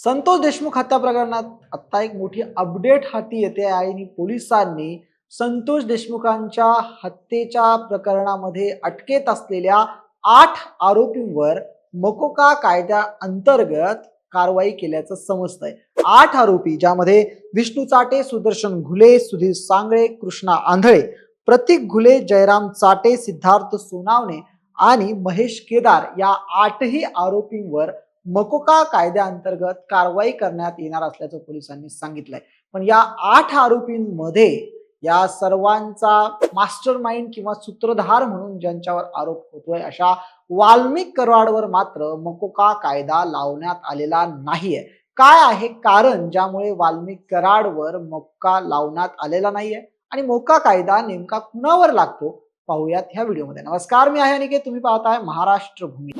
संतोष देशमुख हत्या प्रकरणात आता एक मोठी अपडेट हाती येते आहे आणि पोलिसांनी संतोष देशमुखांच्या हत्येच्या प्रकरणामध्ये अटकेत असलेल्या आठ आरोपींवर मकोका कायद्या अंतर्गत कारवाई केल्याचं समजतंय. आठ आरोपी ज्यामध्ये विष्णू चाटे सुदर्शन घुले सुधीर सांगळे कृष्णा आंधळे प्रतीक घुले जयराम चाटे सिद्धार्थ सोनावणे आणि महेश केदार या आठही आरोपींवर मकोका कायद्याअंतर्गत कारवाई करण्यात येणार असल्याचं पोलिसांनी सांगितलंय. पण या आठ आरोपींमध्ये या सर्वांचा मास्टर माइंड किंवा सूत्रधार म्हणून ज्यांच्यावर आरोप होतोय अशा वाल्मिक कराडवर मात्र मकोका कायदा लावण्यात आलेला नाहीये. काय आहे कारण ज्यामुळे वाल्मिक कराडवर मक्का लावण्यात आलेला नाहीये? आणि मोका कायदा नेमका कुणावर लागतो? पाहूयात ह्या व्हिडिओमध्ये. नमस्कार मी आहे अनिकेत. तुम्ही पाहताय महाराष्ट्र भूमी.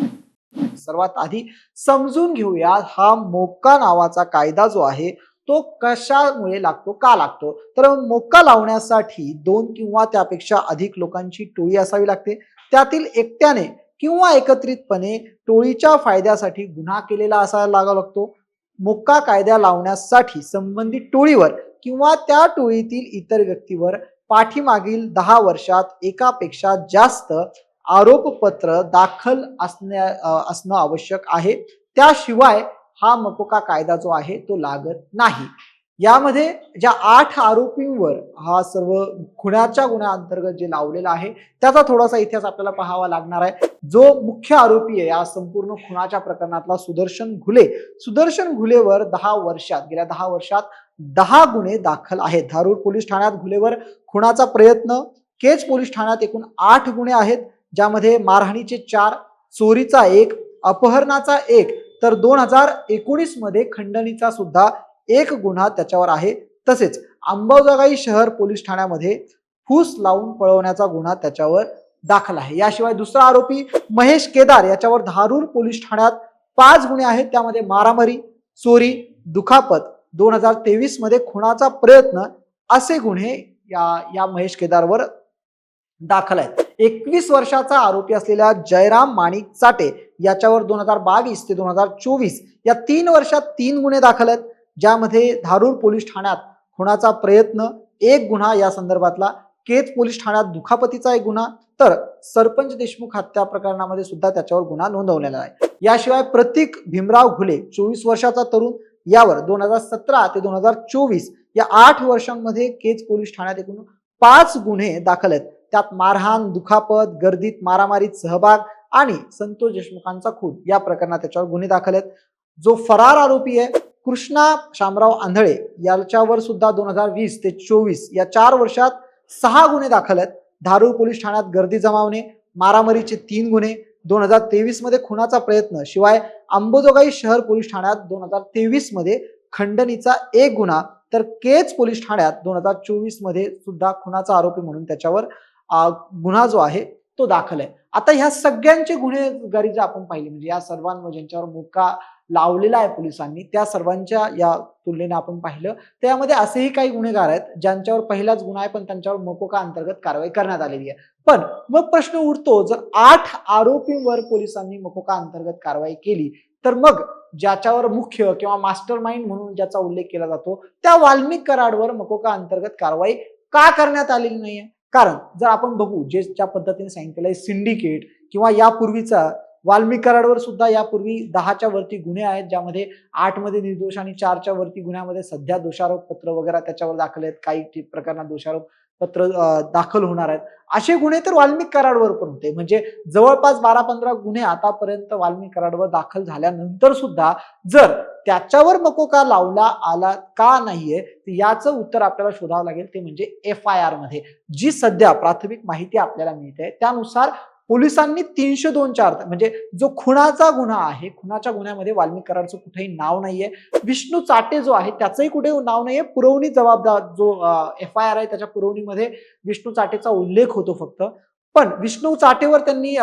सर्वात आधी समजून घेऊया हा मोक्का नावाचा कायदा जो आहे तो कशामुळे लागतो का लागतो? तर मोक्का लावण्यासाठी दोन किंवा त्यापेक्षा अधिक लोकांची टोळी असावी लागते. त्यातील एकट्याने किंवा एकत्रितपणे टोळीच्या फायद्यासाठी गुन्हा केलेला असायला लागावा लागतो. मोक्का कायदा लावण्यासाठी संबंधित टोळीवर किंवा त्या टोळीतील इतर व्यक्तीवर पाठीमागील दहा वर्षात एकापेक्षा जास्त आरोपपत्र दाखल असण्या असणं आवश्यक आहे. त्याशिवाय हा मकोका कायदा जो आहे तो लागत नाही. यामध्ये ज्या आठ आरोपींवर हा सर्व खुनाच्या गुन्ह्याअंतर्गत जे लावलेला आहे त्याचा थोडासा इतिहास आपल्याला पाहावा लागणार आहे. जो मुख्य आरोपी आहे या संपूर्ण खुणाच्या प्रकरणातला सुदर्शन घुले. सुदर्शन घुलेवर दहा वर्षात गेल्या दहा वर्षात दहा गुन्हे दाखल आहेत. धारूर पोलीस ठाण्यात घुलेवर खुणाचा प्रयत्न केज पोलीस ठाण्यात एकूण आठ गुन्हे आहेत. ज्यामध्ये मारहाणीचे चार चोरीचा एक अपहरणाचा एक तर दोन हजार एकोणीसमध्ये खंडणीचा सुद्धा एक गुन्हा त्याच्यावर आहे. तसेच अंबाजोगाई शहर पोलीस ठाण्यामध्ये फूस लावून पळवण्याचा गुन्हा त्याच्यावर दाखल आहे. याशिवाय दुसरा आरोपी महेश केदार याच्यावर धारूर पोलीस ठाण्यात पाच गुन्हे आहेत. त्यामध्ये मारामारी चोरी दुखापत दोन हजार तेवीसमध्ये प्रयत्न असे गुन्हे या या महेश केदारवर दाखल आहेत. एकवीस वर्षाचा आरोपी असलेल्या जयराम माणिक चाटे याच्यावर दोन हजार बावीस ते दोन हजार चोवीस या तीन वर्षात तीन गुन्हे दाखल आहेत ज्यामध्ये धारूर पोलीस ठाण्यात होण्याचा प्रयत्न एक गुन्हा या संदर्भातला केत पोलीस ठाण्यात दुखापतीचा एक गुन्हा तर सरपंच देशमुख हत्या प्रकरणामध्ये सुद्धा त्याच्यावर गुन्हा नोंदवलेला आहे. याशिवाय प्रतीक भीमराव घुले चोवीस वर्षाचा तरुण यावर दोन हजार सतरा ते दोन हजार चोवीस या आठ वर्षांमध्ये केज पोलीस ठाण्यात एकूण पाच गुन्हे दाखल आहेत. त्यात मारहाण दुखापत गर्दीत मारामारीत सहभाग आणि संतोष देशमुखांचा खून या प्रकरणात त्याच्यावर गुन्हे दाखल आहेत. जो फरार आरोपी आहे कृष्णा शामराव आंधळे याच्यावर सुद्धा दोन हजार वीस ते चोवीस या चार वर्षात सहा गुन्हे दाखल आहेत. धारूर पोलीस ठाण्यात गर्दी जमावणे मारामारीचे तीन गुन्हे दोन हजार तेवीसमध्ये खुनाचा प्रयत्न शिवाय अंबोजोगाई शहर पोलीस ठाण्यात दोन हजार तेवीसमध्ये खंडणीचा एक गुन्हा तर केज पोलीस ठाण्यात दोन हजार चोवीसमध्ये सुद्धा खुनाचा आरोपी म्हणून त्याच्यावर गुन्हा जो आहे तो दाखल आहे. आता ह्या सगळ्यांचे गुन्हेगारी जर आपण पाहिली म्हणजे या सर्वांवर ज्यांच्यावर मुक्का लावलेला आहे पोलिसांनी त्या सर्वांच्या या तुलनेने आपण पाहिलं त्यामध्ये असेही काही गुन्हेगार आहेत ज्यांच्यावर पहिलाच गुन्हा आहे पण त्यांच्यावर मकोका अंतर्गत कारवाई करण्यात आलेली आहे. पण मग प्रश्न उठतो जर आठ आरोपींवर पोलिसांनी मकोका अंतर्गत कारवाई केली तर मग ज्याच्यावर मुख्य किंवा मास्टर माइंड म्हणून ज्याचा उल्लेख केला जातो त्या वाल्मिक कराडवर मकोका अंतर्गत कारवाई का करण्यात आलेली नाहीये? कारण जर आपण बघू जे ज्या पद्धतीने सांगितलेलं आहे सिंडिकेट किंवा यापूर्वीचा वाल्मिक कराडवर सुद्धा यापूर्वी दहाच्या वरती गुन्हे आहेत ज्यामध्ये आठमध्ये निर्दोष आणि चारच्या वरती गुन्ह्यामध्ये सध्या दोषारोप पत्र वगैरे त्याच्यावर दाखल आहेत. काही प्रकरणात दोषारोप पत्र दाखल होणार आहेत. असे गुन्हे तर वाल्मिक कराडवर पण होते. म्हणजे जवळपास बारा पंधरा गुन्हे आतापर्यंत वाल्मिक कराडवर दाखल झाल्यानंतर सुद्धा जर त्याच्यावर मकोका लावला आला का नाहीये तर याचं उत्तर आपल्याला शोधावं लागेल. ते म्हणजे एफ आय आरमध्ये. जी सध्या प्राथमिक माहिती आपल्याला मिळते त्यानुसार पोलिसांनी तीनशे दोन चार म्हणजे जो खुणाचा गुन्हा आहे खुनाच्या गुन्ह्यामध्ये वाल्मिक कराडचं कुठेही नाव नाहीये. विष्णू चाटे जो आहे त्याचंही कुठे नाव नाहीये. पुरवणी जबाबदार जो एफ आय आर आहे त्याच्या पुरवणीमध्ये विष्णू चाटेचा उल्लेख होतो फक्त. पण विष्णू चाटेवर त्यांनी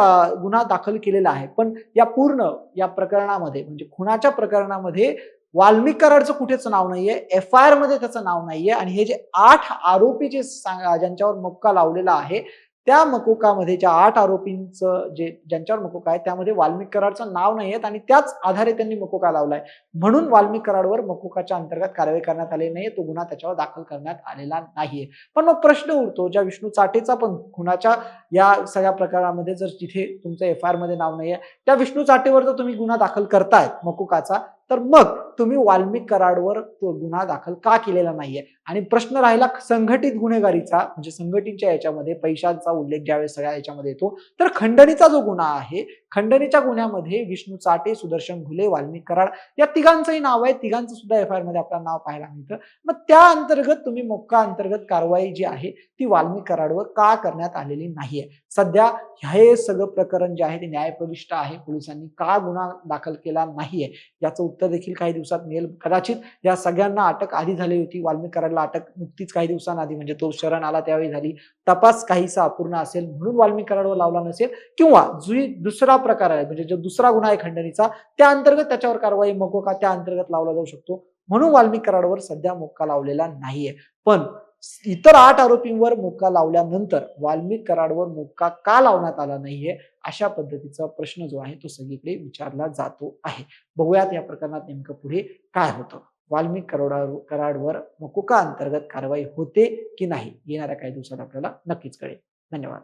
गुन्हा दाखल केलेला आहे. पण या पूर्ण या प्रकरणामध्ये म्हणजे खुनाच्या प्रकरणामध्ये वाल्मिक कराडचं कुठेच नाव नाहीये. एफ आय आरमध्ये त्याचं नाव नाहीये. आणि हे जे आठ आरोपी जे ज्यांच्यावर मोक्का लावलेला आहे त्या मकोकामध्ये ज्या आठ आरोपींचं जे ज्यांच्यावर मकोका आहे त्यामध्ये वाल्मिक कराडचं नाव नाही आहेत आणि त्याच आधारे त्यांनी मकोका लावलाय. म्हणून वाल्मिक कराडवर मकोकाच्या अंतर्गत कारवाई करण्यात आली नाही तो गुन्हा त्याच्यावर दाखल करण्यात आलेला नाहीये. पण मग प्रश्न उरतो ज्या विष्णू चाटेचा पण खुनाच्या या सगळ्या प्रकारामध्ये जर तिथे तुमचं एफ आय आरमध्ये नाव नाहीये त्या विष्णू चाटेवर जर तुम्ही गुन्हा दाखल करतायत मकोकाचा तर मग तुम्ही वाल्मिक कराडवर तो गुन्हा दाखल का केलेला नाहीये? आणि प्रश्न राहिला संघटित गुन्हेगारीचा म्हणजे संघटितच्या याच्यामध्ये पैशांचा उल्लेख ज्यावेळेस सगळ्या याच्यामध्ये येतो तर खंडणीचा जो गुन्हा आहे खंडणीच्या गुन्ह्यामध्ये विष्णू चाटे सुदर्शन घुले वाल्मिक कराड या तिघांचंही नाव आहे. तिघांचं सुद्धा एफ आय आरमध्ये आपल्याला नाव पाहायला मिळतं. मग त्या अंतर्गत तुम्ही मोक्का अंतर्गत कारवाई जी आहे ती वाल्मिक कराडवर का करण्यात आलेली नाहीये? सध्या हे सगळं प्रकरण जे आहे ते न्यायप्रविष्ट आहे. पोलिसांनी का गुन्हा दाखल केला नाहीये? याचं उत्तर देखील काही दिवसात मिळेल. कदाचित या सगळ्यांना अटक आधी झाली होती. वाल्मिक कराडला अटक नुकतीच काही दिवसांआधी. म्हणजे तो शरण आला त्यावेळी झाली. तपास काहीसा अपूर्ण असेल म्हणून वाल्मिक लावला नसेल. किंवा जुई दुसरा प्रकार आहे म्हणजे जो दुसरा गुन्हा आहे खंडणीचा त्या अंतर्गत त्याच्यावर कारवाई मकोका त्या अंतर्गत लावला जाऊ शकतो. म्हणून वाल्मिक कराडवर सध्या मोक्का लावलेला नाहीये. पण इतर आठ आरोपींवर मुक्का लावल्यानंतर वाल्मिक कराडवर मुक्का का लावण्यात आला नाहीये अशा पद्धतीचा प्रश्न जो आहे तो सगळीकडे विचारला जातो आहे. बघूयात या प्रकरणात नेमकं पुढे काय होतं. वाल्मिक करोडा कराडवर मकोका अंतर्गत कारवाई होते की नाही येणाऱ्या काही दिवसात आपल्याला नक्कीच कळेल. धन्यवाद.